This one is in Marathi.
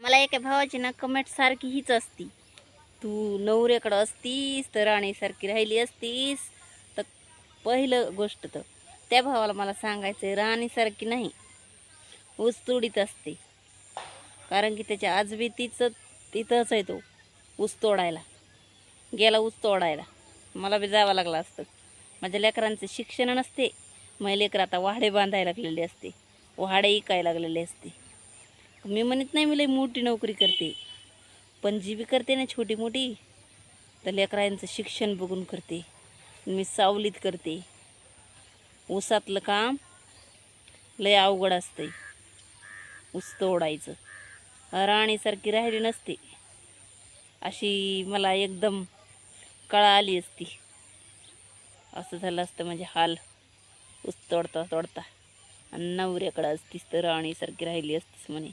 मला एका भावाची ना कमेंट सारखी हीच असती. तू नवऱ्याकडं असतीस तर राणीसारखी राहिली असतीस. तर पहिलं गोष्ट तर त्या भावाला मला सांगायचं आहे राणीसारखी नाही ऊस तोडीत असते. कारण की त्याच्या आजबी तिचं तिथंच आहे तो ऊस तोडायला गेला ऊस तोडायला मला बी जावं लागलं असतं. माझ्या लेकरांचं शिक्षण नसते. मग लेकरं आता वाडे बांधायला लागलेले असते. वाडे इकायला लागलेले असते. मी म्हणत नाही मी लई मोठी नोकरी करते. पण जी बी करते ना छोटी मोठी. तर लेकरांचं शिक्षण बघून करते. मी सावलीत करते. ऊसातलं काम लय अवघड असते ऊस तोडायचं. राणीसारखी राहिली नसते. अशी मला एकदम कळा आली असती. असं झालं असतं म्हणजे हाल. ऊस तोडता तोडता. आणि नवऱ्याकडं असतीस तर राणीसारखी राहिली असतीस म्हणे.